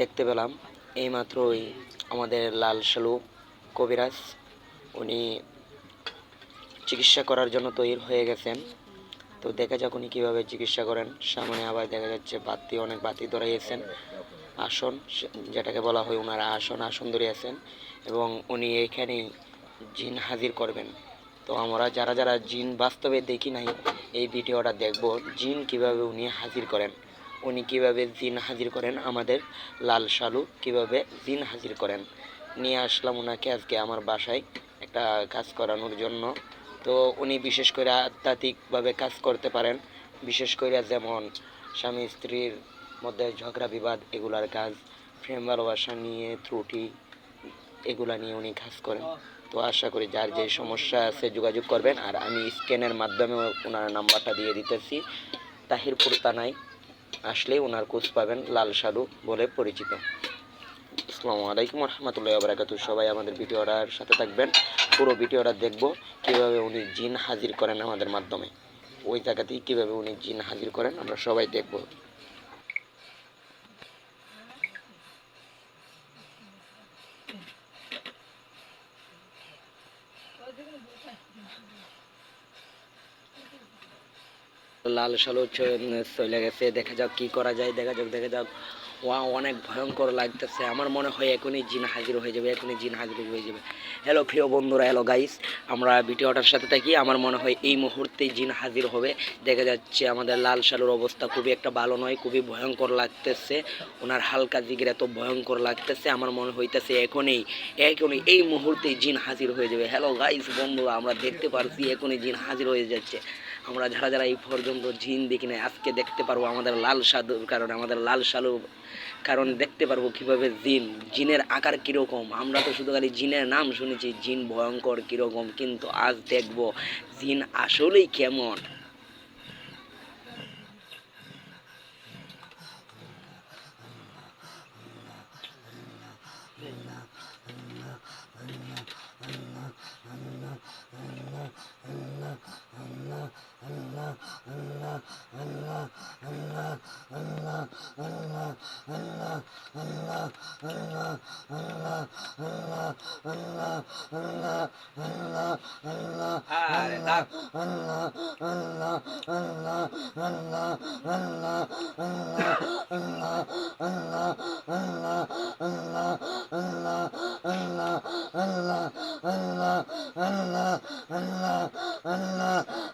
দেখতে পেলাম। এইমাত্রই আমাদের লাল সালু কবিরাজ, উনি চিকিৎসা করার জন্য তৈরি হয়ে গেছেন। তো দেখা যাক উনি কীভাবে চিকিৎসা করেন। সামনে আবার দেখা যাচ্ছে বাতি, অনেক বাতি ধরাইয়েছেন আসন, যেটাকে বলা হয় ওনারা আসন আসন ধরিয়েছেন এবং উনি এখানেই জিন হাজির করবেন। তো আমরা যারা যারা জিন বাস্তবে দেখি নাই, এই ভিডিওটা দেখব। জিন কীভাবে উনি হাজির করেন। উনি কীভাবে জিন হাজির করেন আমাদের লাল শালু কীভাবে জিন হাজির করেন। নিয়ে আসলাম ওনাকে আজকে আমার বাসায় একটা কাজ করানোর জন্য। তো উনি বিশেষ করে আধ্যাত্মিকভাবে কাজ করতে পারেন। বিশেষ করে যেমন স্বামী স্ত্রীর মধ্যে ঝগড়া, বিবাদ এগুলার কাজ, প্রেম, ভালোবাসা নিয়ে, ত্রুটি এগুলা নিয়ে উনি কাজ করেন। তো আশা করি যার যে সমস্যা আছে যোগাযোগ করবেন। আর আমি স্ক্যানের মাধ্যমে ওনার নাম্বারটা দিয়ে দিতেছি। তাহিরপুর তানায় আসলে ওনার কোচ পাবেন লাল সাধু বলে পরিচিত। আসসালামু আলাইকুম রহমতুল্লাহ বারাকাতু সবাই আমাদের ভিডিওটার সাথে থাকবেন। পুরো ভিডিওটা দেখব কীভাবে উনি জিন হাজির করেন আমাদের মাধ্যমে। ওই জায়গাতেই কীভাবে উনি জিন হাজির করেন আমরা সবাই দেখব। লাল সালো চলে গেছে। দেখা যাক কি করা যায়, দেখা যাক দেখা যাক। ওয়া, অনেক ভয়ঙ্কর লাগতেছে। আমার মনে হয় এখনই জিন হাজির হয়ে যাবে, এখনই জিন হাজির হয়ে যাবে। হ্যালো প্রিয় বন্ধুরা হ্যালো গাইস আমরা ভিডিওটার সাথে থাকি। আমার মনে হয় এই মুহূর্তেই জিন হাজির হবে। দেখা যাচ্ছে আমাদের লাল সালুর অবস্থা খুবই একটা ভালো নয়, খুবই ভয়ঙ্কর লাগতেছে। ওনার হালকা জিগের এত ভয়ঙ্কর লাগতেছে, আমার মনে হইতেছে এখনই এখনই, এই মুহূর্তেই জিন হাজির হয়ে যাবে। হ্যালো গাইস বন্ধুরা, আমরা দেখতে পারছি এখনই জিন হাজির হয়ে যাচ্ছে। আমরা যারা যারা এই পর্যন্ত জিন দেখি না আজকে দেখতে পারব আমাদের লাল সাধু, কারণ আমাদের লাল সালু কারণ দেখতে পারব কীভাবে জিন, জিনের আকার কীরকম। আমরা তো শুধু খালি জিনের নাম শুনেছি, জিন ভয়ঙ্কর কীরকম, কিন্তু আজ দেখব জিন আসলেই কেমন।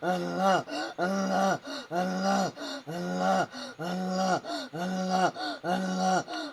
Allah